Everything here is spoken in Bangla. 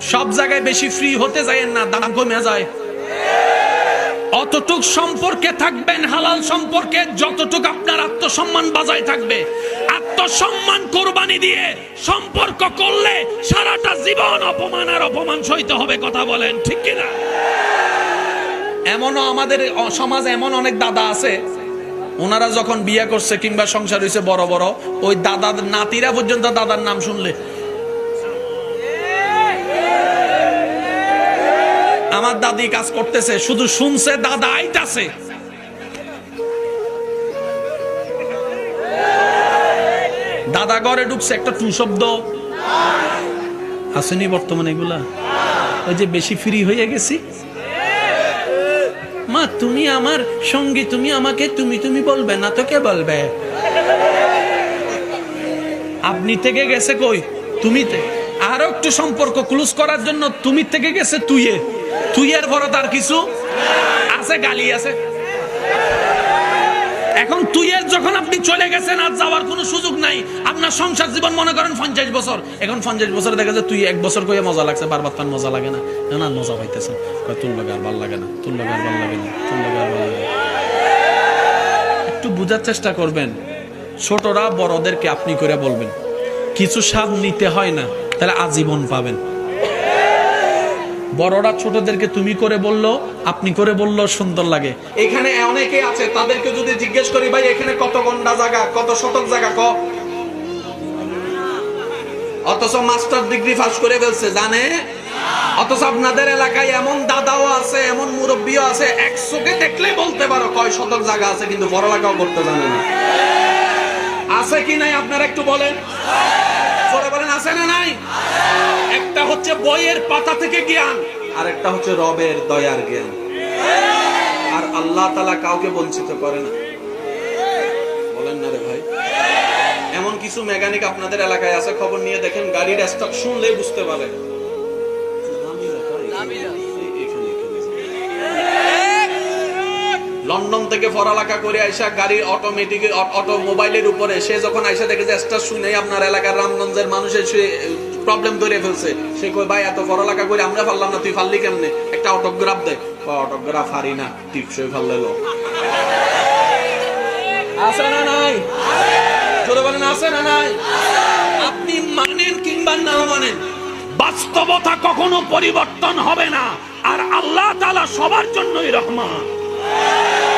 সব জায়গায় বেশি ফ্রি হতে যায় না, দাম কমে যায়। অতটুক সম্পর্কে থাকবেন, হালাল সম্পর্কে যতটুক আপনার আত্মসম্মান বাজায় থাকবে। আত্মসম্মান কোরবানি দিয়ে সম্পর্ক করলে সারাটা জীবন অপমান আর অপমান সইতে হবে, কথা বলেন, ঠিক কিনা? এমনও আমাদের সমাজে এমন অনেক দাদা আছে, ওনারা যখন বিয়ে করছে কিংবা সংসার হয়েছে বড় বড়, ওই দাদার নাতিরা পর্যন্ত দাদার নাম শুনলে আমার দাদি কাজ করতেছে, শুধু শুনছে, দাদা আইতাছে। দাদা ঘরে ঢুকছে, একটা টু শব্দ। আসেনি বর্তমানে এগুলা? ওই যে বেশি ফ্রি হয়ে গেছি। মা, তুমি আমার সঙ্গী, তুমি আমাকে, তুমি তুমি বলবে না তো কে বলবে? আপনি থেকে গেছে কই? তুমিতে আরও একটু সম্পর্ক ক্লোজ করার জন্য তুমি থেকে গেছে তুইয়ে। তুইয়ের বড় তার কিছু আছে গালি আছে। এখন তুইয়ের যখন আপনি চলে গেছেন আর যাওয়ার কোনো সুযোগ নাই আপনার সংসার জীবন মনে করেন পঞ্চাশ বছর। এখন পঞ্চাশ বছর দেখা যায় তুই এক বছর করে মজা লাগছে বারবার তার মজা লাগে না। না, না মজা পাইতেছে তোর লাগে আর ভালো লাগে না তোর লাগে আর ভালো লাগে না তোর লাগে আর ভালো লাগে। একটু বোঝার চেষ্টা করবেন ছোটরা বড়দেরকে আপনি করে বলবেন কিছু স্বাদ নিতে হয় না। তাহলে আজীবন পাবেন। বড়রা ছোটদেরকে তুমি করে বলল, আপনি করে বলল, সুন্দর লাগে। এখানে অনেকে আছে, তাদেরকে যদি জিজ্ঞেস করি, ভাই, এখানে কত গন্ডা জায়গা, কত শতক জায়গা, ক? অথচ মাস্টার ডিগ্রি পাস করে ফেলছে, জানে? অথচ আপনাদের এলাকায় এমন দাদাও আছে, এমন মুরব্বীও আছে, একশোকে দেখলে বলতে পারো কয় শতক জায়গা আছে, কিন্তু পড়ালেখাও করতে জানে না। আছে কি নাই, আপনারা একটু বলেন? আছে না নাই? একটা হচ্ছে বইয়ের পাতা থেকে জ্ঞান। আর একটা হচ্ছে রবের দয়ার জ্ঞান। আর আল্লাহ তালা কাউকে বঞ্চিত করে না। বলেন না রে ভাই। এমন কিছু মেকানিক আপনাদের এলাকায় আছে, খবর নিয়ে দেখেন, গাড়ির স্টক শুনলে বুঝতে পারে। লন্ডন থেকে পড়ালেখা করে আইসা গাড়ির অটোমেটিক অটো মোবাইলের উপরে, সে যখন আইসা দেখে যে স্টার শুনে আপনার এলাকার রামগঞ্জের মানুষের সে প্রবলেম ধরে ফেলছে। সে কই ভাই, এত পড়ালেখা করে আমরা পারলাম না, তুই পারলি কেমনে? একটা অটোগ্রাফ দে। অটোগ্রাফ হারি না, টিপসই ফাললে লো। আছে না নাই? জোরে বলেন, আছে না নাই? আপনি মানেন কিংবা না মানেন, বাস্তবতা কখনো পরিবর্তন হবে না। আর আল্লাহ তাআলা সবার জন্যই রহমান। Sim!